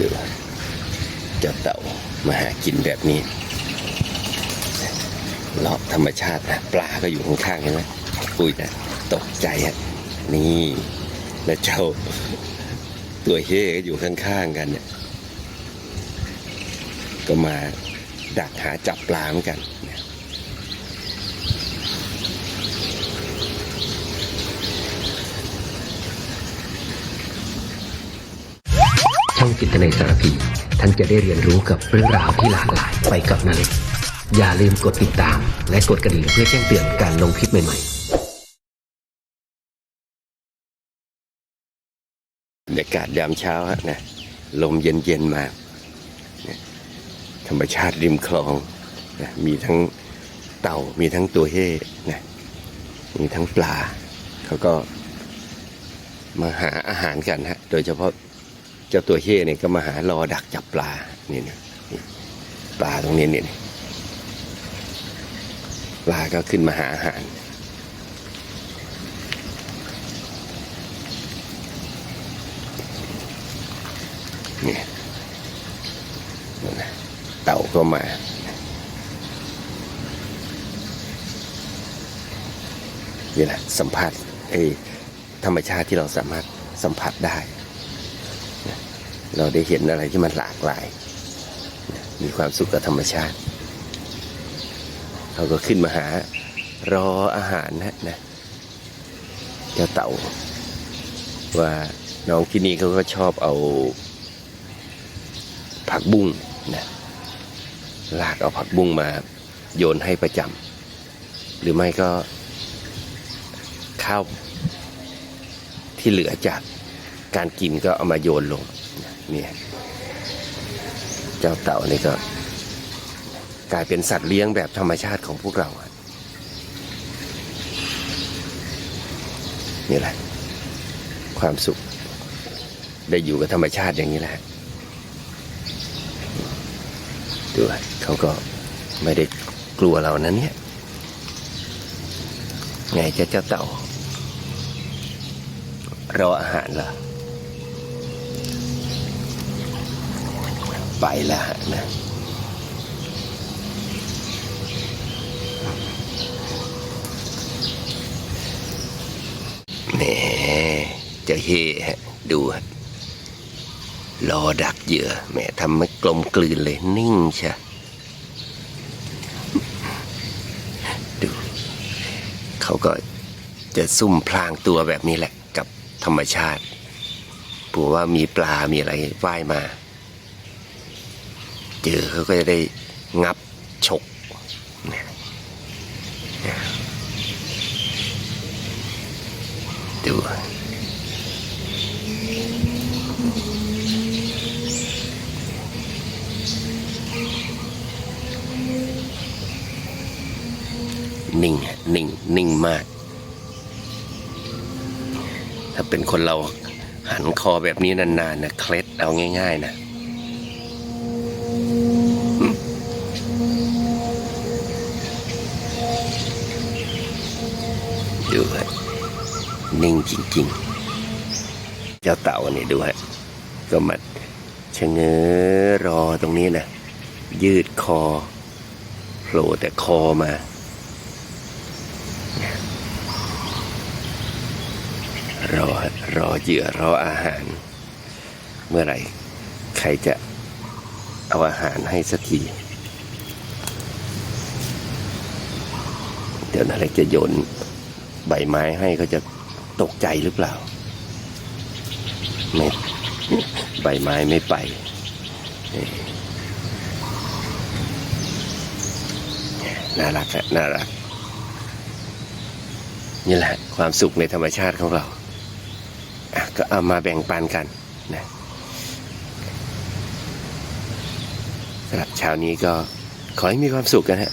ดูเจ้าเต่ามาหากินแบบนี้เลาะธรรมชาตินะปลาก็อยู่ข้างๆเห็นไหมอุ้ยนะตกใจอะนี่แล้วเจ้าตัวเฮ่ก็อยู่ข้างๆกันเนี่ยก็มาดักหาจับปลาเหมือนกัน เนี่ยช่องจิตในสารพี ท่านจะได้เรียนรู้กับเรื่องราวที่หลากหลายไปกับนาเล็กอย่าลืมกดติดตาม และกดกระดิ่งเพื่อแจ้งเตือนการลงคลิปใหม่ๆบรรยากาศยามเช้าฮะนะลมเย็นๆมาธรรมชาติริมคลองนะมีทั้งเต่ามีทั้งตัวเฮ่นะมีทั้งปลาเขาก็มาหาอาหารกันฮะ โดยเฉพาะ เจ้าตัวเฮ่เนี่ยก็มาหารอดักจับปลานี่นะปลาตรงนี้เนี่ยปลาก็ขึ้นมาหาอาหารเนี่ยเต่าก็มานี่แหละสัมผัสไอ้ธรรมชาติที่เราสามารถสัมผัสได้ เราได้เห็นอะไรที่มันหลากหลาย มีความสุขกับธรรมชาติเขาก็ขึ้นมาหารออาหารนะนะเจ้าเต่า ว่าน้องที่นี่เขาก็ชอบเอา ผักบุ้งนะลากเอาผักบุ้งมาโยนให้ประจำหรือไม่ก็ข้าวที่เหลือจากการกินก็เอามาโยนลง เนี่ยเจ้าเต่านี่ก็ กลายเป็นสัตว์เลี้ยงแบบธรรมชาติของพวกเราอะนี่แหละ ความสุข ได้อยู่กับธรรมชาติอย่างนี้แหละดูอะเขาก็ไม่ได้กลัวเรานะเนี่ย ไงจะเจ้าเต่ารออาหารเหรอ ไปแล้วฮะนะแหมเจะเฮดูฮะรอดักเหยื่อแหมทำไม่กลมกลืนเลยนิ่งใช่ดู เขาก็จะซุ่มพลางตัวแบบนี้แหละกับธรรมชาติผัวว่ามีปลา มีอะไรว่ายมา เจอเขาก็จะได้งับฉกเนี่ยดูนิ่งฮะนิ่ง นิ่งมาก ถ้าเป็นคนเราหันคอแบบนี้นานๆนะเคล็ดเอาง่าย ๆ นะ นิ่งจริง ๆ เจ้าเต่านี่ดูฮะก็มาชะเง้อรอตรงนี้นะ ยืดคอโผล่แต่คอมา รอรอเหยื่อรออาหาร เมื่อไหร่ ใครจะเอาอาหารให้สักที เดี๋ยวนาเล็กจะโยนใบไม้ให้ก็จะ ตกใจหรือเปล่าไม่ใบไม้ไม่ไปนี่น่ารักอะน่ารัก นี่แหละความสุขในธรรมชาติของเรา ก็เอามาแบ่งปันกันนะสำหรับเช้านี้ก็ขอให้มีความสุขกันฮะ